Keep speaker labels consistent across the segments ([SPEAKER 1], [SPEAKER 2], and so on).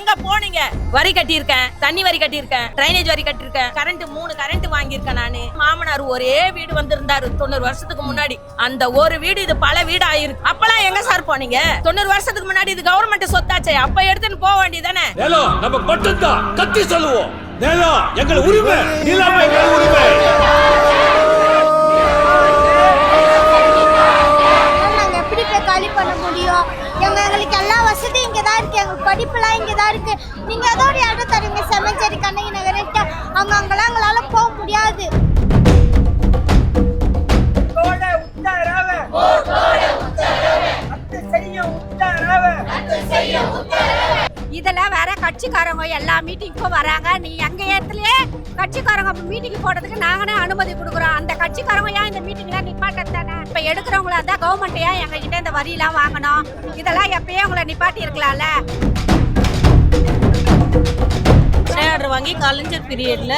[SPEAKER 1] எங்க போனீங்க? வரி கட்டியிருக்கேன் தண்ணி வரி கட்டியிருக்கேன் ட்ரைனேஜ் வரி கட்டியிருக்கேன். கரண்ட் மூணு கரண்ட் வாங்கியிருக்கேன் நானு. மாமனார் ஒரே வீடு வந்திருந்தாரு தொண்ணூறு வருஷத்துக்கு முன்னாடி. அந்த ஒரு வீடு இது பல வீடு ஆயிருக்கு. அப்பெல்லாம் எங்க சார் போனீங்க? தொண்ணூறு வருஷத்துக்கு முன்னாடி இது கவர்மெண்ட் சொத்தாச்சே. அப்ப எடுத்துன்னு போக வேண்டியதானே
[SPEAKER 2] நம்ம மட்டும்தான் கத்தி சொல்லுவோம். எங்களை உரிமை. இல்லாம உரிமை.
[SPEAKER 3] தான் இருக்கு. எங்களுக்கு படிப்புலாம் இங்கே தான் இருக்கு. நீங்க ஏதோ ஒரு இடம் தருவீங்க செமச்சேரி கண்ணகி நகர்ட்டு அவங்க அங்கெல்லாம் எங்களால போக முடியாது.
[SPEAKER 4] இதெல்லாம் வேற கட்சிக்காரங்க எல்லா மீட்டிங்க்கும் வராங்க. நீ எங்க இடத்துலயே கட்சிக்காரங்க மீட்டிங் போடுறதுக்கு நாங்களே அனுமதி கொடுக்குறோம். அந்த கட்சிக்காரங்க ஏன் இந்த மீட்டிங்ல நிப்பாட்டது தானே இப்ப எடுக்கிறவங்களா தான் கவர்மெண்ட் ஏன் எங்க கிட்ட இந்த வரியெல்லாம் வாங்கணும்? இதெல்லாம் எப்பயே உங்களை நிப்பாட்டி இருக்கலாம்ல.
[SPEAKER 5] ஆர்டர் வாங்கி கலைஞர் பீரியட்ல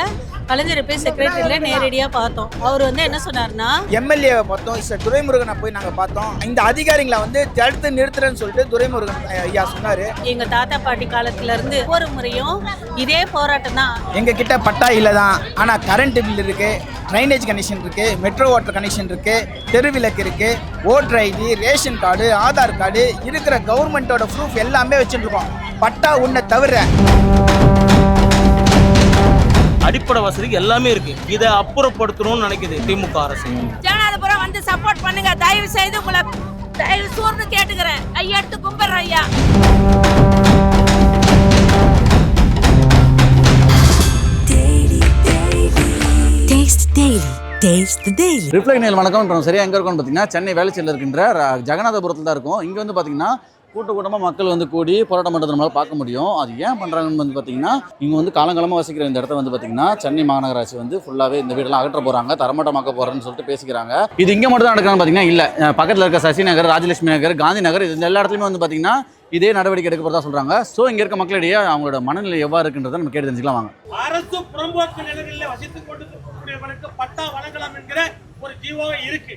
[SPEAKER 5] கலைஞர் போய் செக்ரட்டரியில நேரடியா பார்த்தோம். அவர் வந்து என்ன சொன்னார்னா
[SPEAKER 6] எம்எல்ஏவை பார்த்தோம் சார் துரைமுருகனை போய் நாங்கள் பார்த்தோம். இந்த அதிகாரிங்களை வந்து தடுத்து நிறுத்துறேன்னு சொல்லிட்டு துரைமுருகன் ஐயா சொன்னார்.
[SPEAKER 5] எங்க தாத்தா பாட்டி காலத்துல இருந்து ஒவ்வொரு முறையும் இதே போராட்டம் தான்.
[SPEAKER 6] எங்கள் கிட்ட பட்டா இல்லை தான் ஆனால் கரண்ட் பில் இருக்குது ட்ரைனேஜ் கனெக்ஷன் இருக்குது மெட்ரோ வாட்டர் கனெக்ஷன் இருக்குது தெருவிளக்கு இருக்குது voter ID ration card Aadhaar card இருக்கிற கவர்மெண்ட்டோட ப்ரூஃப் எல்லாமே வச்சுட்டு இருக்கோம் பட்டா உன்னை தவிர
[SPEAKER 7] அடிப்படை வசதிக்கு எல்லாமே இருக்கு. இதை அப்புறப்படுத்தணும்னு நினைக்குது திமுக அரசு.
[SPEAKER 1] ஜெகநாதபுரம் வந்து சப்போர்ட் பண்ணுங்க. தயவு செய்து உங்களை தயவு சூர்ந்து கேட்டுக்கிறேன். ஐயா எடுத்து கும்பிடுறேன் ஐயா.
[SPEAKER 8] Taste Daily. Taste the Daily.
[SPEAKER 9] Reflect nail வணக்கம். சரியா எங்கே இருக்கோம்னு பார்த்தீங்கன்னா சென்னை வேலைச்சேரியில் இருக்கின்ற ஜெகநாதபுரத்தில் தான் இருக்கும். இங்கே வந்து பார்த்தீங்கன்னா கூட்ட கூட்டமாக மக்கள் வந்து கூடி போராட்டம் பண்ணுறது நம்மளால் பார்க்க முடியும். அது ஏன் பண்ணுறாங்கன்னு வந்து பார்த்தீங்கன்னா இங்கே வந்து காலங்காலமாக வசிக்கிற இந்த இடத்த வந்து பார்த்தீங்கன்னா சென்னை மாநகராட்சி வந்து ஃபுல்லாகவே இந்த வீடெல்லாம் அகற்ற போகிறாங்க தரமட்டமாக்க போகிறேன்னு சொல்லிட்டு பேசிக்கிறாங்க. இது இங்கே மட்டும் தான் நடக்கிறான்னு பார்த்தீங்கன்னா இல்லை. பக்கத்தில் இருக்க சசி நகர் ராஜலட்சுமி நகர் காந்தி நகர் இது எல்லா இடத்துலையுமே வந்து பார்த்தீங்கன்னா இதே நடவடிக்கை எடுக்க போகிறதா சொல்கிறாங்க ஸோ இங்கே இருக்க மக்களிடையே அவங்களோட மனநிலை எவ்வாறு இருக்குன்றதை நம்ம கேட்டு தெரிஞ்சுக்கலாம் வாங்க.
[SPEAKER 2] அரசு புறம்போக்கு நிலங்களில் வசித்துக் கொண்டிருக்கக்கூடியவர்களுக்கு பட்டா வழங்கலாம் என்கிற ஒரு ஜீவோவே இருக்கு.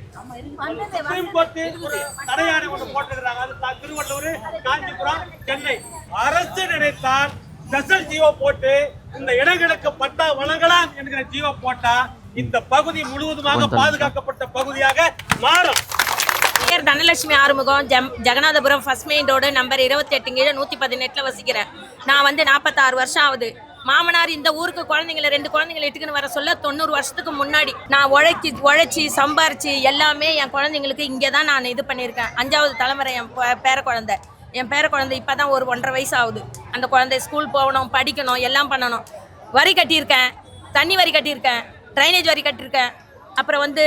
[SPEAKER 2] சுப்ரீம் கோர்ட் ஒரு தடையாணை ஒன்று போட்டுக்கிறாங்க அது திருவள்ளூர் காஞ்சிபுரம் சென்னை. அரசு நினைத்தால் ஸ்பெஷல் ஜீவோ போட்டு இந்த இடங்களுக்கு பட்டா வழங்கலாம் என்கிற ஜீவோ போட்டா இந்த பகுதி முழுவதுமாக பாதுகாக்கப்பட்ட பகுதியாக மாறும்.
[SPEAKER 1] பேர் தனலட்சுமி ஆறுமுகம் ஜம் Jaganathapuram first main road number இருபத்தெட்டு கீழே நூற்றி பதினெட்டில் வசிக்கிறேன். நான் வந்து நாற்பத்தாறு வருஷம் ஆகுது. மாமனார் இந்த ஊருக்கு குழந்தைங்களை ரெண்டு குழந்தைங்களை இட்டுக்குன்னு வர சொல்ல தொண்ணூறு வருஷத்துக்கு முன்னாடி நான் உழைச்சி உழைச்சி சம்பாரிச்சு எல்லாமே என் குழந்தைங்களுக்கு இங்கே தான் நான் இது பண்ணியிருக்கேன். அஞ்சாவது தலைமுறை என் பே- பேர குழந்தை. என் பேர குழந்தை இப்போ தான் ஒரு ஒன்றரை வயசு ஆகுது அந்த குழந்தை ஸ்கூல் போகணும் படிக்கணும் எல்லாம் பண்ணணும். வரி கட்டியிருக்கேன். தண்ணி வரி கட்டியிருக்கேன். ட்ரைனேஜ் வரி கட்டியிருக்கேன். அப்புறம் வந்து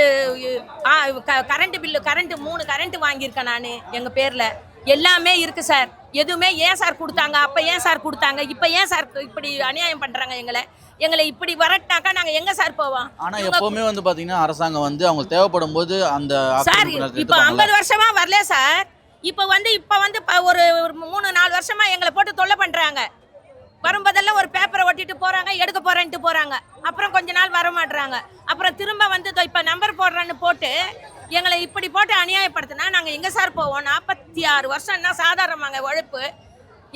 [SPEAKER 1] கரண்ட்டு பில்லு கரண்ட்டு மூணு கரண்ட்டு வாங்கியிருக்கேன் நான் எங்கள் பேரில். எல்லாமே இருக்கு சார். எதுவுமே ஏன் சார் கொடுத்தாங்க? அப்போ ஏன் சார் கொடுத்தாங்க? இப்போ ஏன் சார் இப்படி அநியாயம் பண்ணுறாங்க எங்களை? எங்களை இப்படி வரட்டாக்கா நாங்கள் எங்கே சார் போவோம்?
[SPEAKER 9] ஆனா எப்பவுமே வந்து பாத்தீங்கன்னா அரசாங்கம் வந்து அவங்க தேவைப்படும் போது அந்த
[SPEAKER 1] சார் இப்போ. ஐம்பது வருஷமா வரல சார். இப்போ வந்து இப்போ வந்து ஒரு மூணு நாலு வருஷமா எங்களை போட்டு தொல்லை பண்றாங்க. வரும்போதெல்லாம் ஒரு பேப்பரை ஒட்டிட்டு போறாங்க எடுக்க போறேன்ட்டு போறாங்க. அப்புறம் கொஞ்ச நாள் வர மாட்றாங்க அப்புறம் திரும்ப வந்து இப்ப நம்பர் போடுறேன்னு போட்டு எங்களை இப்படி போட்டு அநியாயப்படுத்தினா நாங்கள் எங்கே சார் போவோம்? நாற்பத்தி ஆறு வருஷம்னா சாதாரணமாங்க உழைப்பு?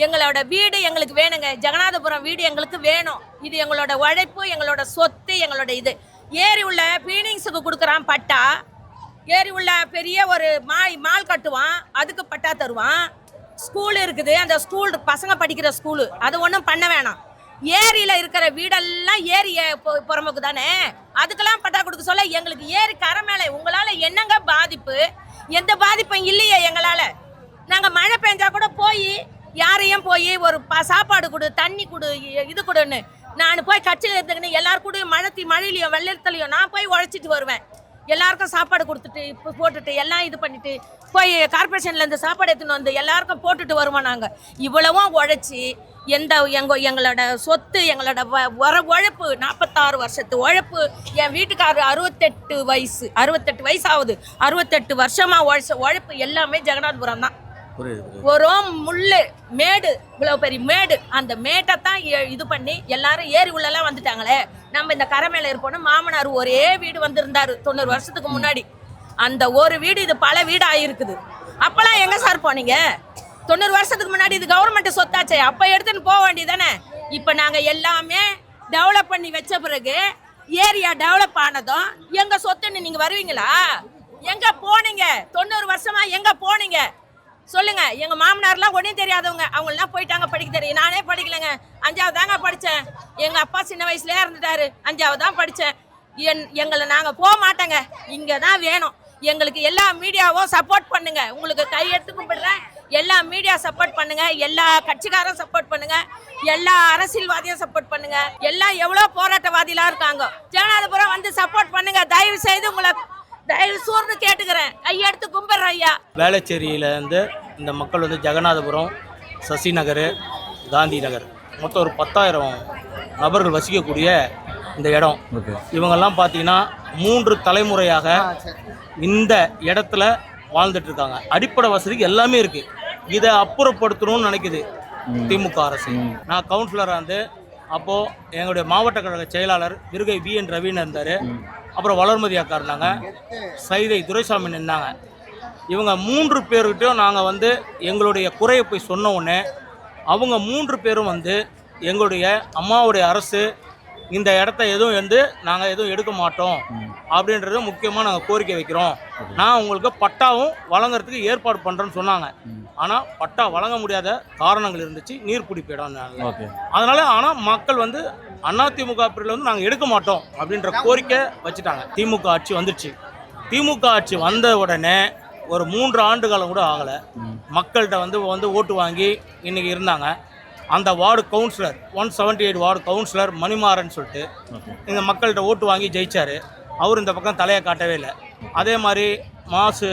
[SPEAKER 1] எங்களோட வீடு எங்களுக்கு வேணுங்க. ஜெகநாதபுரம் வீடு எங்களுக்கு வேணும். இது எங்களோட உழைப்பு எங்களோட சொத்து எங்களோட இது. ஏரி உள்ள பீனிங்ஸுக்கு கொடுக்குறான் பட்டா. ஏரி உள்ள பெரிய ஒரு மா மால் கட்டுவான். அதுக்கு பட்டா தருவான். ஸ்கூல் இருக்குது. அந்த ஸ்கூல் பசங்க படிக்கிற ஸ்கூலு. அது ஒன்றும் பண்ண வேணாம். ஏரியில் இருக்கிற வீடெல்லாம் ஏரி புறமுக்கு தானே அதுக்கெல்லாம் பட்டா கொடுக்க சொல்ல எங்களுக்கு ஏரி கரை மேலே உங்களால் என்னங்க பாதிப்பு? எந்த பாதிப்பும் இல்லையே எங்களால். நாங்கள் மழை பெஞ்சா கூட போய் யாரையும் போய் ஒரு சாப்பாடு கொடு தண்ணி கொடு இது கொடுன்னு. நான் போய் கட்சியில் இருந்துக்கின்னு எல்லாரும் கூட மழை மழையிலையும் வெள்ளத்துலையும் நான் போய் உழைச்சிட்டு வருவேன். எல்லாருக்கும் சாப்பாடு கொடுத்துட்டு இப்போ போட்டுட்டு எல்லாம் இது பண்ணிட்டு போய் கார்பரேஷன்ல இருந்து சாப்பாடு எடுத்துன்னு வந்து எல்லாருக்கும் போட்டுட்டு வருவோம் நாங்கள் இவ்வளவும் உழைச்சி எந்த எங்க எங்களோட சொத்து எங்களோட வ- வர உழைப்பு நாற்பத்தாறு வருஷத்து உழைப்பு என் வீட்டுக்காரர் அறுபத்தெட்டு வயசு அறுபத்தெட்டு வயசு ஆகுது அறுபத்தெட்டு வருஷமா உழைச்ச உழைப்பு எல்லாமே ஜெகநாதபுரம் தான். ஒரு முள்ளு மேடு இவ்வளோ பெரிய மேடு. அந்த மேட்டை தான் ஏ- இது பண்ணி எல்லாரும் ஏரி உள்ளெல்லாம் வந்துட்டாங்களே. நம்ம இந்த கரை மேலே இருப்போம்னு மாமனார் ஒரே வீடு வந்திருந்தாரு தொண்ணூறு வருஷத்துக்கு முன்னாடி. அந்த ஒரு வீடு இது பல வீடு ஆயிருக்குது அப்பெல்லாம் எங்க சார் போனீங்க? தொண்ணூறு வருஷத்துக்கு முன்னாடி இது கவர்மெண்ட் சொத்தாச்சே. அப்ப எடுத்துன்னு போக வேண்டியதானே இப்ப நாங்க எல்லாமே டெவலப் பண்ணி வச்ச பிறகு ஏரியா டெவலப் ஆனதும் எங்க சொத்துன்னு நீங்க வருவீங்களா? எங்க போனீங்க? தொண்ணூறு வருஷமா எங்க போனீங்க? சொல்லுங்க எங்க மாமனார்லாம் ஒன்றும் தெரியாதவங்க. அவங்களாம் போயிட்டாங்க படிக்க தெரியும். நானே படிக்கலைங்க. அஞ்சாவது தாங்க படித்தேன் எங்க அப்பா சின்ன வயசுலயே இருந்துட்டாரு அஞ்சாவது தான் படித்தேன் என் எங்களை நாங்கள் போக மாட்டோங்க. இங்கே தான் வேணும். எங்களுக்கு எல்லா மீடியாவும் சப்போர்ட் பண்ணுங்க. உங்களுக்கு கையெடுத்து கும்பிடுறேன். எல்லா மீடியா சப்போர்ட் பண்ணுங்க. எல்லா கட்சிக்காரும் சப்போர்ட் பண்ணுங்க. எல்லா அரசியல்வாதியும் சப்போர்ட் பண்ணுங்க. எல்லாம் எவ்வளோ போராட்டவாதிலாம் இருக்காங்க. ஜெகநாதபுரம் வந்து சப்போர்ட் பண்ணுங்க. தயவு செய்து உங்களை சூர்ந்து கேட்டுக்கிறேன். கையெடுத்து கும்பிடுறேன் ஐயா.
[SPEAKER 7] வேளச்சேரியில இருந்து இந்த மக்கள் வந்து ஜெகநாதபுரம் சசி நகர் காந்தி நகர் மொத்தம் ஒரு பத்தாயிரம் நபர்கள் வசிக்கக்கூடிய இந்த இடம். இவங்கெல்லாம் பார்த்தீங்கன்னா மூன்று தலைமுறையாக இந்த இடத்துல வாழ்ந்துட்டு இருக்காங்க. அடிப்படை வசதிக்கு எல்லாமே இருக்கு. இதை அப்புறப்படுத்தணும்னு நினைக்குது திமுக அரசு. நான் கவுன்சிலராக இருந்து அப்போ எங்களுடைய மாவட்ட கழக செயலாளர் விருகை வி என் ரவின்னு இருந்தார். அப்புறம் வளர்மதி அக்கா இருந்தாங்க. சைதை துரைசாமி நின்னாங்க இவங்க மூன்று பேர்கிட்டையும் நாங்கள் வந்து எங்களுடைய குறையை போய் சொன்ன உடனே அவங்க மூன்று பேரும் வந்து எங்களுடைய அம்மாவுடைய அரசு இந்த இடத்த எதுவும் வந்து நாங்கள் எதுவும் எடுக்க மாட்டோம் அப்படின்றது முக்கியமாக நாங்கள் கோரிக்கை வைக்கிறோம். நான் உங்களுக்கு பட்டாவும் வழங்குறதுக்கு ஏற்பாடு பண்ணுறேன்னு சொன்னாங்க. ஆனால் பட்டா வழங்க முடியாத காரணங்கள் இருந்துச்சு நீர்பிடிப்பு இடம்
[SPEAKER 9] ஓகே.
[SPEAKER 7] அதனால ஆனால் மக்கள் வந்து அதிமுக பிரிவில் வந்து நாங்கள் எடுக்க மாட்டோம் அப்படின்ற கோரிக்கை வச்சுட்டாங்க. திமுக ஆட்சி வந்துச்சு. திமுக ஆட்சி வந்த உடனே ஒரு மூன்று ஆண்டு காலம் கூட ஆகலை. மக்கள்கிட்ட வந்து வந்து ஓட்டு வாங்கி இன்னைக்கு இருந்தாங்க. அந்த ward councillor one seventy eight ward councillor Manimaran சொல்லிட்டு இந்த மக்கள்கிட்ட ஓட்டு வாங்கி ஜெயிச்சாரு. அவர் இந்த பக்கம் தலையை காட்டவே இல்லை. அதே மாதிரி மாசு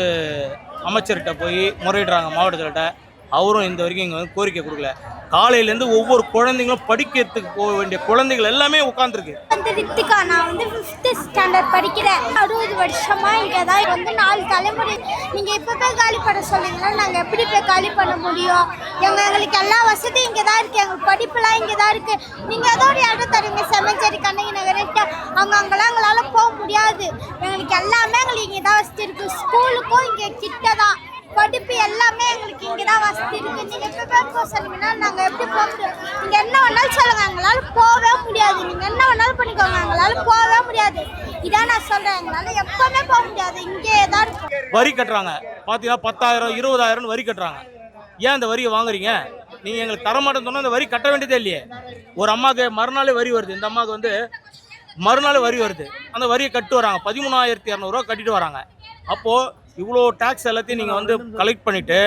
[SPEAKER 7] அமைச்சர்கிட்ட போய் முறையிடுறாங்க மாவட்டத்தில்கிட்ட. அவரும் இந்த வரைக்கும் இங்கே வந்து கோரிக்கை கொடுக்கல. காலையிலேருந்து ஒவ்வொரு குழந்தைங்களும் படிக்கிறதுக்கு போக வேண்டிய குழந்தைகள் எல்லாமே உட்காந்துருக்கு
[SPEAKER 3] வந்து ரித்திகா நான் வந்து ஃபிஃப்த்து ஸ்டாண்டர்ட் படிக்கிறேன். அறுபது வருஷமா இங்கே தான் வந்து நாலு தலைமுறை. நீங்கள் இப்போ போய் காலி பண்ண சொன்னீங்கன்னா நாங்கள் எப்படி போய் காலி பண்ண முடியும்? எங்கள் எங்களுக்கு எல்லா வசதியும் இங்கே தான் இருக்குது எங்களுக்கு படிப்புலாம் இங்கே தான் இருக்குது நீங்கள் ஏதோ ஒரு இடம் தருங்க. செமஞ்சேரி கண்ணகி நகர்ட்டு அவங்க அங்கெல்லாம் எங்களால் போக முடியாது. எங்களுக்கு எல்லாமே எங்களுக்கு இங்கே தான் வசதி இருக்குது ஸ்கூலுக்கும் இங்கே கிட்ட தான் படிப்பு எல்லாமே எங்களுக்கு இங்கே தான் வசதி இருக்குது நீங்கள் எப்போ பேர் போக சொன்னீங்கன்னா நாங்கள் எப்படி போக முடியும் நீங்கள் என்ன வேணாலும் சொல்லுங்கள் எங்களால் போகவே முடியாது. நீங்கள் என்ன வேணாலும் பண்ணிக்கோங்க எங்களால் போகவே முடியாது. இதான் நான் சொல்கிறேன் எங்களால் எப்போவுமே போக முடியாது. இங்கே தான்
[SPEAKER 7] வரி கட்டுறாங்க. பார்த்தீங்கன்னா பத்தாயிரம் இருபதாயிரம்னு வரி கட்டுறாங்க. ஏன் அந்த வரியை வாங்குறீங்க? நீங்கள் எங்களுக்கு தரமாட்டேன்னு சொன்னால் அந்த வரி கட்ட வேண்டியதே இல்லையே. ஒரு அம்மாவுக்கு மறுநாளே வரி வருது. இந்த அம்மாவுக்கு வந்து மறுநாள் வரி வருது. அந்த வரியை கட்டு வராங்க. பதிமூணாயிரத்தி இரநூறுவா கட்டிட்டு வராங்க. அப்போது இவ்வளோ டேக்ஸ் எல்லாத்தையும் நீங்கள் வந்து கலெக்ட் பண்ணிவிட்டு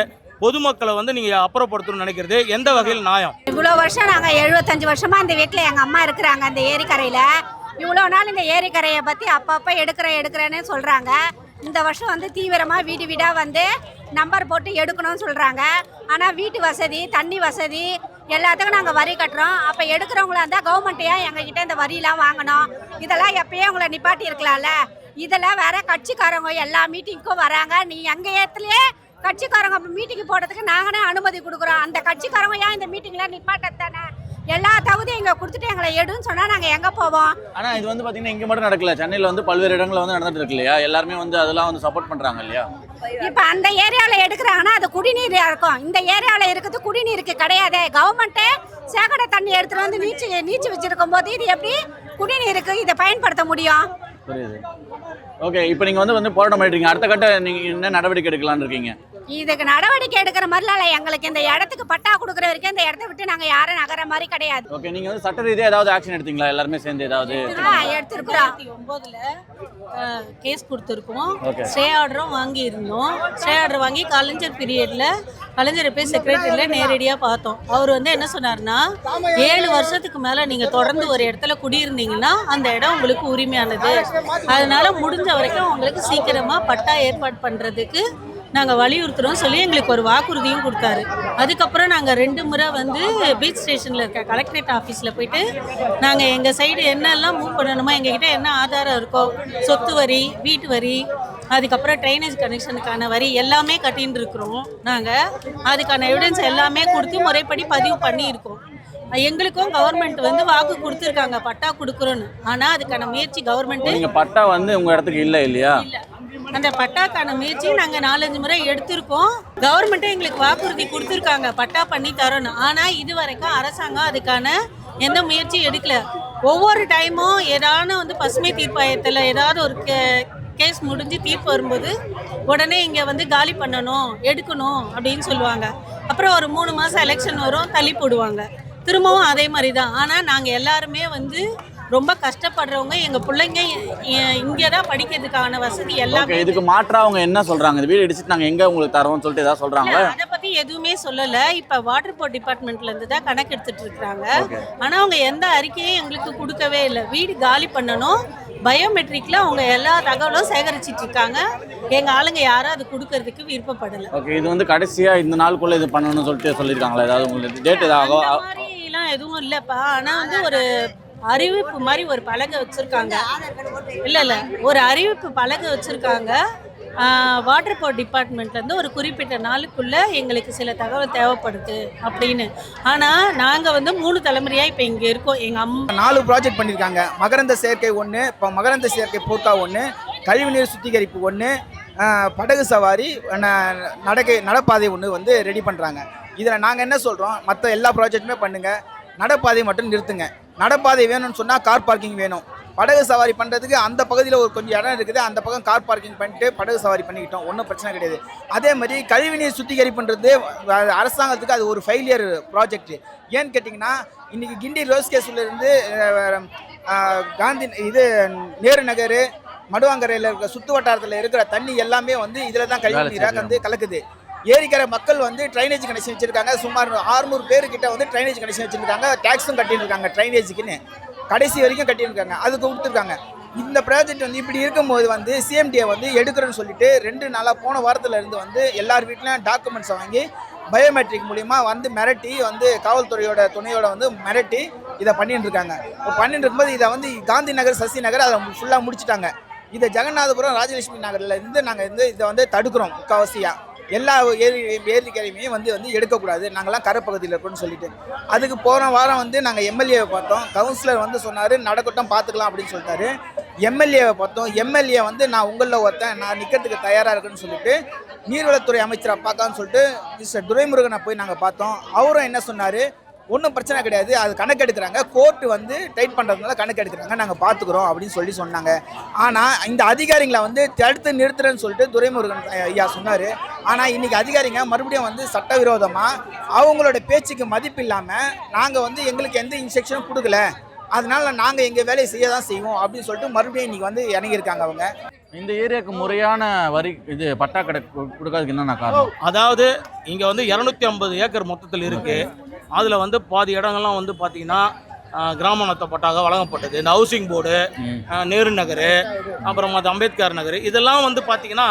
[SPEAKER 7] பொதுமக்களை வந்து நீங்கள் அப்புறப்படுத்தணும்னு நினைக்கிறது எந்த வகையில் நியாயம்?
[SPEAKER 4] இவ்வளோ வருஷம் நாங்கள் எழுபத்தஞ்சு வருஷமா இந்த வீட்டில் எங்கள் அம்மா இருக்கிறாங்க அந்த ஏரிக்கரையில். இவ்வளோ நாள் இந்த ஏரிக்கரையை பற்றி அப்பப்போ எடுக்கிறேன் எடுக்கிறேன்னு சொல்கிறாங்க இந்த வருஷம் வந்து தீவிரமாக வீடு வீடாக வந்து நம்பர் போட்டு எடுக்கணும்னு சொல்கிறாங்க ஆனால் வீட்டு வசதி தண்ணி வசதி எல்லாத்துக்கும் நாங்கள் வரி கட்டுறோம். அப்போ எடுக்கிறவங்களா இருந்தால் கவர்மெண்ட் எங்ககிட்ட இந்த வரியெலாம் வாங்கணும்? இதெல்லாம் எப்பயே உங்களை நிப்பாட்டி இருக்கலாம்ல. இதெல்லாம் வேற கட்சிக்காரங்க எல்லா மீட்டிங்க்கும் வராங்க. நீ எங்கள் ஏத்துலயே கட்சிக்காரங்க மீட்டிங் போடுறதுக்கு நாங்களே அனுமதி கொடுக்குறோம். அந்த கட்சிக்காரங்க ஏன் இந்த மீட்டிங்ல நிப்பாட்டத்தானே எல்லா தகுதியும் இங்கே கொடுத்துட்டு எங்களை எடுன்னு சொன்னால் நாங்கள் எங்கே போவோம்?
[SPEAKER 9] ஆனா இது வந்து பாத்தீங்கன்னா இங்க மட்டும் நடக்கல. சென்னையில வந்து பல்வேறு இடங்கள்ல வந்து நடந்துட்டு இருக்கு இல்லையா? எல்லாருமே வந்து அதெல்லாம் வந்து சப்போர்ட் பண்றாங்க இல்லையா?
[SPEAKER 4] இப்போ அந்த ஏரியாவில் எடுக்கிறாங்கன்னா அது குடிநீர் இருக்கும். இந்த ஏரியாவில் இருக்கிறது குடிநீருக்கு கிடையாது. கவர்மெண்ட்டே சேகட தண்ணி எடுத்துட்டு வந்து நீச்சு நீச்சு வச்சிருக்கும் போது இது எப்படி குடிநீருக்கு இதை பயன்படுத்த முடியும்?
[SPEAKER 9] புரியுது. ஓகே இப்போ நீங்கள் வந்து வந்து போராட்டம் பண்ணிட்டு அடுத்த கட்ட நீங்கள் என்ன நடவடிக்கை எடுக்கலான்னு இருக்கீங்க?
[SPEAKER 4] இதுக்கு நடவடிக்கை எடுக்கிற மாதிரிலாம் இல்லை எங்களுக்கு இந்த இடத்துக்கு பட்டா கொடுக்குற வரைக்கும் இந்த இடத்த விட்டு நாங்கள் யாரும் நகர மாதிரி கிடையாது.
[SPEAKER 9] ஓகே நீங்க வந்து சட்ட ரீதியா ஏதாவது ஆக்ஷன் எடுத்தீங்களா? எல்லாருமே சேர்ந்து ஏதாவது?
[SPEAKER 4] எடுத்திருக்கிறோம்.
[SPEAKER 5] ஒன்பதுல கேஸ் கொடுத்துருக்கோம். ஸ்டே ஆர்டரும் வாங்கி இருந்தோம் ஸ்டே ஆர்டர் வாங்கி கலைஞர் பீரியட்ல கலைஞரை போய் செக்ரட்டரியில் நேரடியாக பார்த்தோம். அவர் வந்து என்ன சொன்னார்னா ஏழு வருஷத்துக்கு மேலே நீங்கள் தொடர்ந்து ஒரு இடத்துல குடியிருந்தீங்கன்னா அந்த இடம் உங்களுக்கு உரிமையானது. அதனால முடிஞ்ச வரைக்கும் உங்களுக்கு சீக்கிரமாக பட்டா ஏற்பாடு பண்ணுறதுக்கு நாங்கள் வலியுறுத்துறோம் சொல்லி எங்களுக்கு ஒரு வாக்குறுதியும் கொடுத்தாரு. அதுக்கப்புறம் நாங்கள் ரெண்டு முறை வந்து பீச் ஸ்டேஷனில் இருக்க கலெக்டரேட் ஆஃபீஸில் போயிட்டு நாங்கள் எங்கள் சைடு என்னெல்லாம் மூவ் பண்ணணுமோ எங்ககிட்ட என்ன ஆதாரம் இருக்கோ சொத்து வரி வீட்டு வரி அதுக்கப்புறம் ட்ரைனேஜ் கனெக்ஷனுக்கான வரி எல்லாமே கட்டின்னு இருக்கிறோம். நாங்கள் அதுக்கான எவிடன்ஸ் எல்லாமே கொடுத்து முறைப்படி பதிவு பண்ணியிருக்கோம். எங்களுக்கும் கவர்மெண்ட் வந்து வாக்கு கொடுத்துருக்காங்க பட்டா கொடுக்குறோன்னு ஆனால் அதுக்கான முயற்சி கவர்மெண்ட்டு
[SPEAKER 9] நீங்க பட்டா வந்து உங்க இடத்துக்கு இல்ல இல்லையா?
[SPEAKER 5] அந்த பட்டாக்கான முயற்சி நாங்கள் நாலஞ்சு முறை எடுத்திருக்கோம். கவர்மெண்ட்டே எங்களுக்கு வாக்குறுதி கொடுத்துருக்காங்க. பட்டா பண்ணி தரணும். ஆனால் இது வரைக்கும் அரசாங்கம் அதுக்கான எந்த முயற்சியும் எடுக்கல. ஒவ்வொரு டைமும் ஏதாவது வந்து பசுமை தீர்ப்பாயத்தில் ஏதாவது ஒரு கே- கேஸ் முடிஞ்சு தீர்ப்பு வரும்போது உடனே இங்கே வந்து காலி பண்ணணும் எடுக்கணும் அப்படின்னு சொல்லுவாங்க. அப்புறம் ஒரு மூணு மாதம் எலெக்ஷன் வரும் தள்ளி போடுவாங்க. திரும்பவும் அதே மாதிரி தான் ஆனால் நாங்கள் எல்லாருமே வந்து ரொம்ப கஷ்டப்படுறவங்க எங்கள் பிள்ளைங்க இங்கே தான் படிக்கிறதுக்கான வசதி எல்லாமே
[SPEAKER 9] இதுக்கு மாற்றா அவங்க என்ன சொல்றாங்க? இந்த வீடு இடிச்சிட்டு நாங்க எங்க உங்களுக்கு தரோம்னு சொல்லிட்டு ஏதாவது சொல்றாங்களா?
[SPEAKER 5] அதை பத்தி எதுவுமே சொல்லல. இப்ப வாட்டர் போர்ட் டிபார்ட்மெண்ட்ல இருந்து தான் கணக்கு எடுத்துட்டு இருக்காங்க.
[SPEAKER 9] ஓகே
[SPEAKER 5] ஆனா அவங்க எந்த அறிக்கையும் எங்களுக்கு கொடுக்கவே இல்லை. வீடு காலி பண்ணணும். பயோமெட்ரிக்ல அவங்க எல்லா தகவலும் சேகரிச்சிட்டு இருக்காங்க. எங்க ஆளுங்க யாரும் அது கொடுக்கறதுக்கு விருப்பப்படல.
[SPEAKER 9] ஓகே இது வந்து கடைசியா இந்த நாளுக்குள்ள இது பண்ணணும்னு சொல்லிட்டு சொல்லியிருக்காங்களா? ஏதாவது உங்களுக்கு டேட் ஏதாவது
[SPEAKER 5] எதுவும் இல்லப்பா. ஆனா வந்து ஒரு அறிவிப்பு மாதிரி ஒரு பலகை வச்சுருக்காங்க. இல்லை இல்லை. ஒரு அறிவிப்பு பலகை வச்சுருக்காங்க. வாட்டர் போர்ட் டிபார்ட்மெண்ட்லேருந்து ஒரு குறிப்பிட்ட நாளுக்குள்ளே எங்களுக்கு சில தகவல் தேவைப்படுது அப்படின்னு. ஆனால் நாங்கள் வந்து மூணு தலைமுறையாக இப்போ இங்கே இருக்கோம். எங்கள் அம்மா
[SPEAKER 6] நாலு ப்ராஜெக்ட் பண்ணியிருக்காங்க மகரந்த சேர்க்கை ஒன்று இப்போ மகரந்த சேர்க்கை பூர்க்கா ஒன்று கழிவுநீர் சுத்திகரிப்பு ஒன்று படகு சவாரி ந- நடக்கை நடப்பாதை ஒன்று வந்து ரெடி பண்ணுறாங்க இதில் நாங்கள் என்ன சொல்கிறோம் மற்ற எல்லா ப்ராஜெக்ட்டுமே பண்ணுங்கள் நடப்பாதை மட்டும் நிறுத்துங்க. நடப்பாதை வேணும்னு சொன்னால் கார் பார்க்கிங் வேணும். படகு சவாரி பண்ணுறதுக்கு அந்த பகுதியில் ஒரு கொஞ்சம் இடம் இருக்குது. அந்த பக்கம் கார் பார்க்கிங் பண்ணிட்டு படகு சவாரி பண்ணிக்கிட்டோம். ஒன்றும் பிரச்சனை கிடையாது. அதே மாதிரி கழிவுநீர் சுத்திகரிப்புன்றது அரசாங்கத்துக்கு அது ஒரு ஃபெயிலியர் ப்ராஜெக்ட் ஏன்னு கேட்டிங்கன்னா இன்றைக்கி கிண்டி ரோஸ் கேஸில் இருந்து அஹ், அஹ், காந்தி இது நேரு நகர் மடுவாங்கரையில் இருக்கிற சுற்று வட்டாரத்தில் இருக்கிற தண்ணி எல்லாமே வந்து இதில் தான் கழிவு நீராக. வந்து கலக்குது. ஏரிக்கரை மக்கள் வந்து ட்ரைனேஜ் கனெக்ஷன் வச்சிருக்காங்க. சுமார் 600 பேர் கிட்ட வந்து ட்ரைனேஜ் கனெக்ஷன் வச்சுருக்காங்க. டேக்ஸும் கட்டியிருக்காங்க ட்ரைனேஜுக்குன்னு. கடைசி வரைக்கும் கட்டியிருக்காங்க. அதுக்கு கொடுத்துருக்காங்க. இந்த ப்ராஜெக்ட் வந்து இப்படி இருக்கும்போது வந்து சிஎம்டியை வந்து எடுக்கிறேன்னு சொல்லிட்டு ரெண்டு நாளாக போன வாரத்தில் இருந்து வந்து எல்லார் வீட்லையும் டாக்குமெண்ட்ஸை வாங்கி பயோமெட்ரிக் மூலிமா வந்து மிரட்டி வந்து காவல்துறையோட துணையோட வந்து மிரட்டி இதை பண்ணிட்டு இருக்காங்க இப்போ பண்ணிட்டு இருக்கும்போது இதை வந்து காந்தி நகர் சசி நகர் அதை ஃபுல்லாக முடிச்சிட்டாங்க. இதை ஜெகநாதபுரம் ராஜலட்சுமி நகரில் இருந்து நாங்கள் வந்து இதை வந்து தடுக்கிறோம் முக்கால்வாசியாக எல்லா ஏரி ஏரிக்கரையுமே வந்து வந்து எடுக்கக்கூடாது. நாங்கள்லாம் கரைப்பகுதியில் இருக்கோம்னு சொல்லிட்டு. அதுக்கு போன வாரம் வந்து நாங்கள் எம்எல்ஏவை பார்த்தோம். கவுன்சிலர் வந்து சொன்னார் நடக்கட்டும் பார்த்துக்கலாம் அப்படின்னு சொல்லிட்டாரு. எம்எல்ஏவை பார்த்தோம். எம்எல்ஏ வந்து நான் உங்களில் ஒருத்தன் நான் நிற்கிறதுக்கு தயாராக இருக்குன்னு சொல்லிட்டு நீர்வளத்துறை அமைச்சரை பார்க்கான்னு சொல்லிட்டு மிஸ்டர் துரைமுருகனை போய் நாங்கள் பார்த்தோம். அவரும் என்ன சொன்னார்? ஒன்றும் பிரச்சனை கிடையாது. அது கணக்கு எடுக்கிறாங்க. கோர்ட்டு வந்து டைட் பண்ணுறதுனால கணக்கு எடுக்கிறாங்க. நாங்கள் பார்த்துக்குறோம் அப்படின்னு சொல்லி சொன்னாங்க. ஆனால் இந்த அதிகாரிங்களை வந்து தடுத்து நிறுத்துறேன்னு சொல்லிட்டு துரைமுருகன் ஐயா சொன்னார். ஆனால் இன்னைக்கு அதிகாரிங்க மறுபடியும் வந்து சட்டவிரோதமாக அவங்களோட பேச்சுக்கு மதிப்பு இல்லாமல் நாங்கள் வந்து எங்களுக்கு எந்த இன்ஸ்ட்ரக்ஷனும் கொடுக்கல. அதனால நாங்கள் எங்கள் வேலையை செய்ய தான் செய்வோம் அப்படின்னு சொல்லிட்டு மறுபடியும் இன்னைக்கு வந்து இறங்கியிருக்காங்க அவங்க.
[SPEAKER 9] இந்த ஏரியாவுக்கு முறையான வரி இது பட்டா கடை கு- கொடுக்காததுக்கு என்னென்ன காரணம்?
[SPEAKER 7] அதாவது இங்கே வந்து இரநூத்தி ஐம்பது ஏக்கர் மொத்தத்தில் இருக்குது அதில் வந்து பாதி இடங்கள்லாம் வந்து பார்த்தீங்கன்னா கிராம நத்த பட்டாக வழங்கப்பட்டது. இந்த ஹவுசிங் போர்டு. நேரு நகர் அப்புறம் அது அம்பேத்கர் நகர். இதெல்லாம் வந்து பார்த்தீங்கன்னா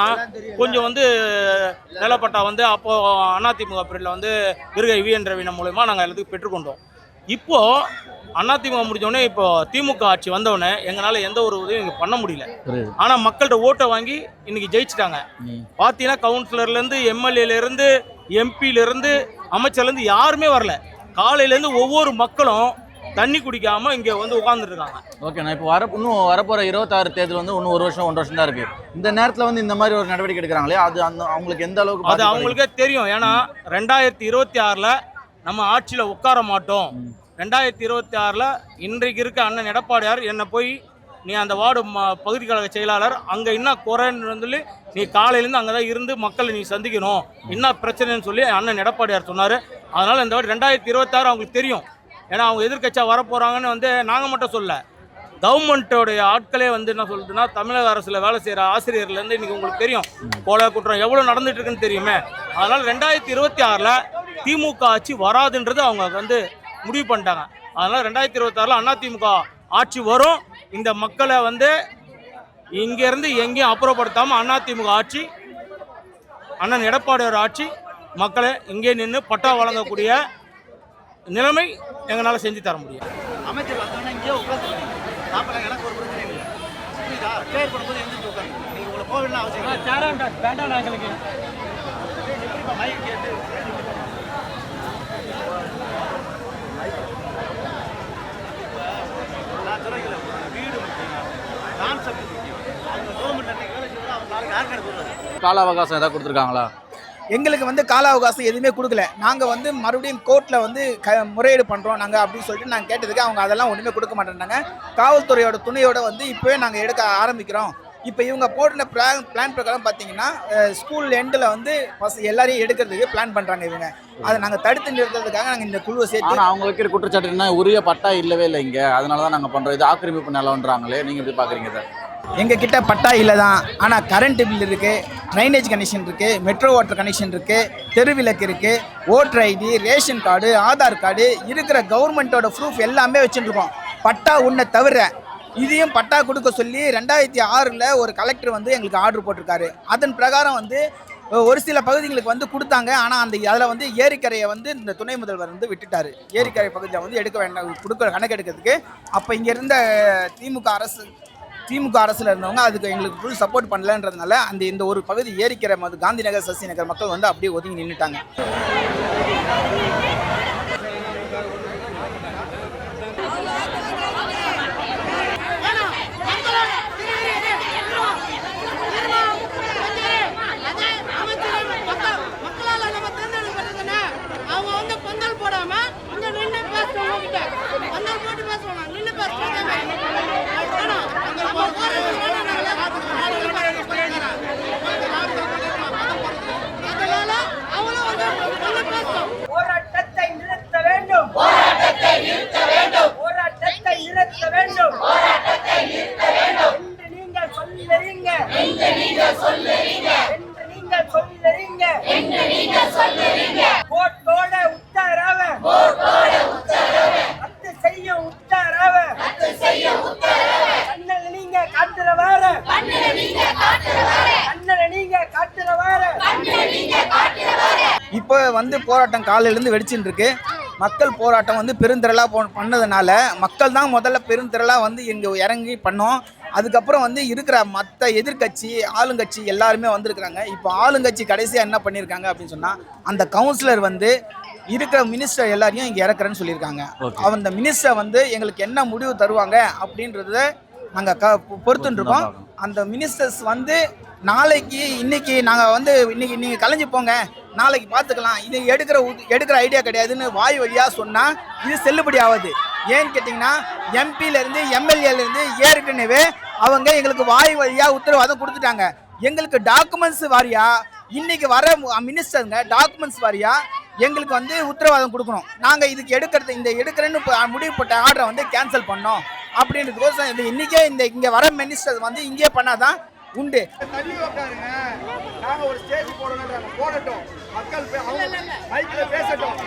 [SPEAKER 7] கொஞ்சம் வந்து நிலப்பட்டா வந்து அப்போது அதிமுக பீரியடில் வந்து விருகை வி என் ரவின மூலயமா நாங்கள் எல்லாத்துக்கும் பெற்றுக்கொண்டோம் இப்போது அதிமுக முடிஞ்சோடனே இப்போ திமுக ஆட்சி வந்தோடனே எங்களால் எந்த ஒரு உதவியும் இங்கே பண்ண முடியல. ஆனால் மக்கள்கிட்ட ஓட்டை வாங்கி இன்னைக்கு ஜெயிச்சிட்டாங்க. பார்த்தீங்கன்னா கவுன்சிலர்லேருந்து எம்எல்ஏலேருந்து எம்பியிலேருந்து அமைச்சர்லேருந்து யாருமே வரல. காலையிலேருந்து ஒவ்வொரு மக்களும் தண்ணி குடிக்காமல் இங்கே வந்து உட்கார்ந்துட்டு இருக்காங்க
[SPEAKER 9] ஓகே நான் இப்போ வர இன்னும் வரப்போகிற இருபத்தாறு தேர்தல் வந்து இன்னும் ஒரு வருஷம் ஒன்றரை வருஷம் தான் இருக்குது இந்த நேரத்தில் வந்து இந்த மாதிரி ஒரு நடவடிக்கை எடுக்கிறாங்களே அது அந்த அவங்களுக்கு எந்த அளவுக்கு
[SPEAKER 7] அது அவங்களுக்கே தெரியும். ஏன்னா ரெண்டாயிரத்தி இருபத்தி ஆறில் நம்ம ஆட்சியில் உட்கார மாட்டோம். ரெண்டாயிரத்தி இருபத்தி ஆறில் இன்றைக்கு இருக்க அண்ணன் எடப்பாடியார் என்னை போய் நீ அந்த வார்டு ம பகுதி கழக செயலாளர் அங்கே என்ன குறைன்னு சொல்லி நீ காலையிலேருந்து அங்கே தான் இருந்து மக்களை நீ சந்திக்கணும். என்ன பிரச்சனைன்னு சொல்லி அண்ணன் எடப்பாடியார் சொன்னார். அதனால் இந்த வாட்டி ரெண்டாயிரத்தி இருபத்தாறு அவங்களுக்கு தெரியும். ஏன்னா அவங்க எதிர்க்கட்சியாக வரப்போகிறாங்கன்னு வந்து நாங்கள் மட்டும் சொல்ல கவர்மெண்ட்டோடைய ஆட்களே வந்து என்ன சொல்லுதுன்னா தமிழக அரசில் வேலை செய்கிற ஆசிரியர்லேருந்து இன்றைக்கி உங்களுக்கு தெரியும். கொலை குற்றம் எவ்வளோ நடந்துட்டு இருக்குன்னு தெரியுமே. அதனால் ரெண்டாயிரத்தி இருபத்தி ஆறில் திமுக ஆட்சி வராதுன்றது அவங்க வந்து முடிவு பண்ணிட்டாங்க. அதனால் ரெண்டாயிரத்தி இருபத்தாறில் அதிமுக ஆட்சி வரும். இந்த மக்களை வந்து இங்கேருந்து எங்கேயும் அப்புறப்படுத்தாமல் அதிமுக ஆட்சி அண்ணன் எடப்பாடியோட ஆட்சி மக்களை இங்கே நின்று பட்டா வழங்கக்கூடிய நிலைமை எங்களால் செஞ்சு தர முடியும்.
[SPEAKER 2] அமைச்சர் வந்தோடனே இங்கே உட்காந்துருக்கீங்க சாப்பிடலாம் எனக்கு ஒரு பிரச்சனை இல்லை. புரியுதா? ப்ரேயர் பண்ணும்போது எந்திரிச்சு உட்காந்து நீங்கள் உங்களை போகலாம் அவசியம் இல்லை. எப்படிப்பா மைக் கேட்டு நான் சொல்ல வீடு முக்கியம். கான்செப்ட் முக்கியம். அவங்க கவர்மெண்ட் அன்னைக்கு வேலை செய்யணும் அவங்க நாளைக்கு யார்
[SPEAKER 9] கால அவகாசம் ஏதாவது கொடுத்துருக்காங்களா?
[SPEAKER 6] எங்களுக்கு வந்து கால அவகாசம் எதுவுமே கொடுக்கல. நாங்கள் வந்து மறுபடியும் கோர்ட்டில் வந்து க முறையீடு பண்ணுறோம் நாங்கள் அப்படின்னு சொல்லிட்டு நாங்கள் கேட்டதுக்கு அவங்க அதெல்லாம் ஒன்றுமே கொடுக்க மாட்டேன்னாங்க காவல்துறையோட துணையோடு வந்து இப்போவே நாங்கள் எடுக்க ஆரம்பிக்கிறோம். இப்போ இவங்க போட்டின பிளான் பிளான் பிரகாரம் பார்த்தீங்கன்னா ஸ்கூல் எண்டில் வந்து பச எல்லாரையும் எடுக்கிறதுக்கு பிளான் பண்ணுறாங்க இவங்க. அதை நாங்கள் தடுத்து நிறுத்துறதுக்காக நாங்கள் இந்த குழுவை சேர்த்து
[SPEAKER 9] ஆனால் அவங்க வைக்கிற குற்றச்சாட்டு என்ன உரிய பட்டா இல்லவே இல்லை இங்கே. அதனால தான் நாங்கள் பண்ணுறோம் இது ஆக்கிரமிப்பு நிலன்றாங்களே நீங்கள் எப்படி பார்க்குறீங்க சார்
[SPEAKER 6] எங்கள் கிட்ட பட்டா இல்லை தான் ஆனால் கரண்ட் பில் இருக்குது ட்ரைனேஜ் கனெக்ஷன் இருக்குது மெட்ரோ வாட்டர் கனெக்ஷன் இருக்குது தெருவிளக்கு இருக்குது voter ID ration card Aadhaar card இருக்கிற கவர்மெண்ட்டோட ப்ரூஃப் எல்லாமே வச்சுட்டுருக்கோம். பட்டா உன்னை தவிர இதையும் பட்டா கொடுக்க சொல்லி ரெண்டாயிரத்தி ஆறில் ஒரு கலெக்டர் வந்து எங்களுக்கு ஆர்டர் போட்டிருக்காரு. அதன் பிரகாரம் வந்து ஒரு சில பகுதிகளுக்கு வந்து கொடுத்தாங்க. ஆனால் அந்த அதில் வந்து ஏரிக்கரையை வந்து இந்த துணை முதல்வர் வந்து விட்டுட்டாரு. ஏரிக்கரை பகுதியில் வந்து எடுக்க வேண்டாம் கொடுக்க கணக்கு எடுக்கிறதுக்கு அப்போ இங்கே இருந்த திமுக அரசு திமுக அரசில் இருந்தவங்க அதுக்கு எங்களுக்கு ஃபுல் சப்போர்ட் பண்ணலன்றதுனால அந்த இந்த ஒரு பகுதி ஏரிக்கிற காந்தி நகர் சசி நகர் மக்கள் வந்து அப்படியே ஒதுங்கி நின்றுட்டாங்க
[SPEAKER 10] மக்களால நம்ம தேர்ந்தெடுக்கப்பட்டதுன்னா அவங்க வந்து பொங்கல் போடாம இங்க நின்று பேசுறவங்க கிட்ட பொங்கல் போட்டு பேசுவாங்க நின்று பேசுவாங்க வேணும் நம்ம போறது வேணும் அதனால அவங்களும் வந்து வந்து பேசும்
[SPEAKER 11] போராட்டத்தை நிறுத்த வேண்டும் போராட்டத்தை நிறுத்த வேண்டும் போராட்டத்தை நிறுத்த வேண்டும் போராட்டத்தை நிறுத்த வேண்டும் என்று நீங்கள் சொல்லுறீங்க என்று நீங்கள் சொல்லுறீங்க என்று நீங்கள் சொல்லுறீங்க என்று நீங்கள் சொல்லுறீங்க கோட்டோட உத்தரவ கோட்டோட உத்தரவ ரத்து செய்ய உத்தரவ ரத்து செய்ய உத்தரவ. கண்ணல நீங்க காட்டுற வார கண்ணல நீங்க காட்டுற வார கண்ணல நீங்க காட்டுற வார கண்ணல நீங்க காட்டுற வார
[SPEAKER 6] இப்போ வந்து போராட்டம் காலையிலேருந்து வெடிச்சுட்டு இருக்கு மக்கள் போராட்டம் வந்து பெருந்திரளாக போ பண்ணதுனால மக்கள் தான் முதல்ல பெருந்திரளாக வந்து இங்கே இறங்கி பண்ணோம். அதுக்கப்புறம் வந்து இருக்கிற மற்ற எதிர்க்கட்சி ஆளுங்கட்சி எல்லாருமே வந்திருக்கிறாங்க. இப்போ ஆளுங்கட்சி கடைசியாக என்ன பண்ணியிருக்காங்க அப்படின்னு சொன்னால் அந்த கவுன்சிலர் வந்து இருக்கிற மினிஸ்டர் எல்லாரையும் இங்கே இறக்குறேன்னு சொல்லியிருக்காங்க.
[SPEAKER 9] Okay.
[SPEAKER 6] அந்த மினிஸ்டர் வந்து எங்களுக்கு என்ன முடிவு தருவாங்க அப்படின்றத நாங்கள் க பொறுத்துட்டு இருக்கோம். அந்த மினிஸ்டர்ஸ் வந்து நாளைக்கு இன்னைக்கு நாங்கள் வந்து இன்னைக்கு நீங்கள் கலைஞ்சு போங்க. நாளைக்கு பார்த்துக்கலாம் இது எடுக்கிற எடுக்கிற ஐடியா கிடையாதுன்னு வாய் வழியாக சொன்னால் இது செல்லுபடி ஆகாது. ஏன்னு கேட்டிங்கன்னா எம்பியிலேருந்து எம்எல்ஏலேருந்து ஏற்கனவே அவங்க எங்களுக்கு வாய் வழியாக உத்தரவாதம் கொடுத்துட்டாங்க. எங்களுக்கு டாக்குமெண்ட்ஸ் வாரியா? இன்னைக்கு வர மினிஸ்டருங்க டாக்குமெண்ட்ஸ் வாரியா? எங்களுக்கு வந்து உத்தரவாதம் கொடுக்கணும். நாங்கள் இதுக்கு எடுக்கிறது இந்த எடுக்கிறேன்னு இப்போ முடிவு போட்ட ஆர்டரை வந்து கேன்சல் பண்ணோம். அப்படின்றதுக்கோசம் இது இன்னைக்கே இந்த இங்கே வர மினிஸ்டர் வந்து இங்கே பண்ணாதான் உண்டு. தள்ளி உட்காருங்க நாங்கள் ஒரு ஸ்டேஜ் போடணும் போடட்டும். மக்கள் அவங்க மைக்கில் பேசட்டும்.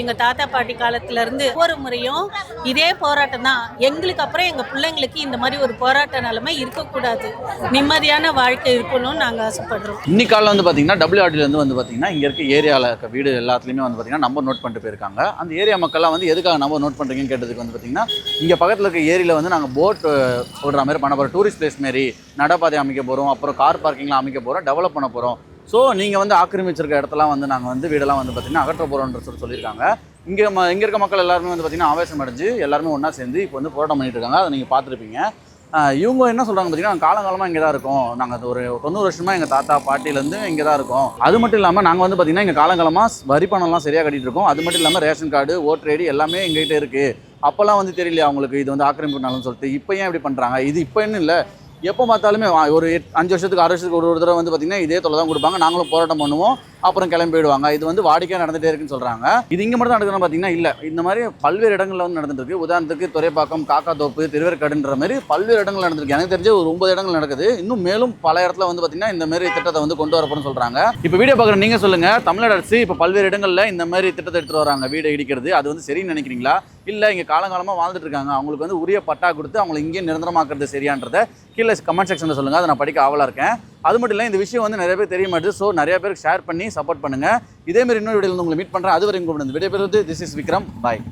[SPEAKER 5] எங்க தாத்தா பாட்டி காலத்துல இருந்து ஒவ்வொரு முறையும் இதே போராட்டம் தான். எங்களுக்கு அப்புறம் எங்க பிள்ளைங்களுக்கு இந்த மாதிரி ஒரு போராட்ட நிலைமை இருக்கக்கூடாது. நிம்மதியான வாழ்க்கை இருக்கணும்னு நாங்க ஆசைப்படுறோம்.
[SPEAKER 9] இன்னைக்கு காலம் வந்து பார்த்தீங்கன்னா டபிள்யூஆர்டிலேருந்து வந்து பார்த்தீங்கன்னா இங்கே இருக்க ஏரியாவில் இருக்க வீடு எல்லாத்துலேயுமே வந்து பார்த்தீங்கன்னா நம்பர் நோட் பண்ணிட்டு போயிருக்காங்க. அந்த ஏரியா மக்கள்லாம் வந்து எதுக்காக நம்பர் நோட் பண்ணுறீங்கன்னு கேட்டதுக்கு வந்து பார்த்தீங்கன்னா இங்கே பக்கத்தில் இருக்க ஏரியில் வந்து நாங்கள் போட் விடுற மாதிரி பண்ண போகிறோம் டூரிஸ்ட் பிளேஸ் மாரி நடைபாதை அமைக்க போகிறோம் அப்புறம் கார் பார்க்கிங்லாம் அமைக்க போகிறோம் டெவலப் பண்ண போகிறோம் ஸோ நீங்கள் வந்து ஆக்கிரமிச்சிருக்க இடத்தெல்லாம் வந்து நாங்கள் வந்து வீடெல்லாம் வந்து பார்த்தீங்கன்னா அகற்ற போகிறோன்ற சொல்லி சொல்லியிருக்காங்க. இங்கே ம இங்கே இருக்க மக்கள் எல்லாருமே வந்து பார்த்தீங்கன்னா ஆவேசம் அடைஞ்சு எல்லாருமே ஒன்றா சேர்ந்து இப்போ வந்து போராட்டம் பண்ணிட்டு இருக்காங்க. அதை நீங்கள் பார்த்துருப்பீங்க. இவங்க என்ன சொல்கிறாங்க பார்த்தீங்கன்னா காலங்காலமாக இங்கே தான் இருக்கோம். நாங்கள் ஒரு தொண்ணூறு வருஷமாக எங்கள் தாத்தா பாட்டிலேருந்து இங்கே தான் இருக்கோம். அது மட்டும் இல்லாமல் நாங்கள் வந்து பார்த்திங்கன்னா இங்கே காலங்காலமாக வரி பணம்லாம் சரியாக கட்டிட்டு இருக்கோம். அது மட்டும் இல்லாமல் ரேஷன் கார்டு ஓட்டர் ஐடி எல்லாமே எங்ககிட்ட இருக்குது அப்போல்லாம் வந்து தெரியலையா அவங்களுக்கு இது வந்து ஆக்கிரமிப்புனாலும் சொல்லிட்டு. இப்போ ஏன் இப்படி பண்ணுறாங்க இது இப்போ என்ன இல்லை? எப்போ பார்த்தாலுமே ஒரு அஞ்சு வருஷத்துக்கு ஆறு வருஷத்துக்கு ஒரு ஒரு தடவை வந்து பார்த்தீங்கன்னா இதே தொலை தான் கொடுப்பாங்க. நாங்களும் போராட்டம் பண்ணுவோம். அப்புறம் கிளம்பி போயிடுவாங்க இது வந்து வாடிக்கையாக நடந்துகிட்டே இருக்குன்னு சொல்கிறாங்க இது இங்கே மட்டும் நடக்குதுன்னு பார்த்தீங்கன்னா இல்லை. இந்த மாதிரி பல்வேறு இடங்களில் வந்து நடந்துட்டு இருக்கு. உதாரணத்துக்கு துறைப்பாக்கம் காக்காத்தோப்பு திருவேற்காடுன்ற மாதிரி பல்வேறு இடங்கள் நடந்திருக்கு. எனக்கு தெரிஞ்ச ஒரு ஒன்பது இடங்கள் நடக்குது. இன்னும் மேலும் பல இடத்துல வந்து பார்த்தீங்கன்னா இந்த மாதிரி திட்டத்தை வந்து கொண்டு வரப்போன்னு சொல்கிறாங்க இப்போ வீடியோ பார்க்குற நீங்கள் சொல்லுங்கள் தமிழ்நாடு அரசு இப்போ பல்வேறு இடங்களில் இந்த மாதிரி திட்டத்தை எடுத்துகிட்டு வராங்க. வீடு இடிக்கிறது அது வந்து சரின்னு நினைக்கிறீங்களா? இல்லை இங்கே காலங்காலமாக வாழ்ந்துட்டு இருக்காங்க. அவங்களுக்கு வந்து உரிய பட்டா கொடுத்து அவங்களை இங்கேயே நிரந்தரமாக்குறது சரியான்றதை கீழே கமெண்ட் செக்ஷனில் சொல்லுங்கள் அதை நான் படிக்க ஆவலாக இருக்கேன். அது மட்டும் இல்லை இந்த விஷயம் வந்து நிறைய பேர் தெரிய மாட்டேது. ஸோ நிறைய பேருக்கு ஷேர் பண்ணி சப்போர்ட் பண்ணுங்கள் இதே மாதிரி இன்னொரு வீடியோவில் உங்களை மீட் பண்ணுறேன் அது வரைக்கும் கூப்பிடுது விடைபெறுவது திஸ் இஸ் விக்ரம் பாய்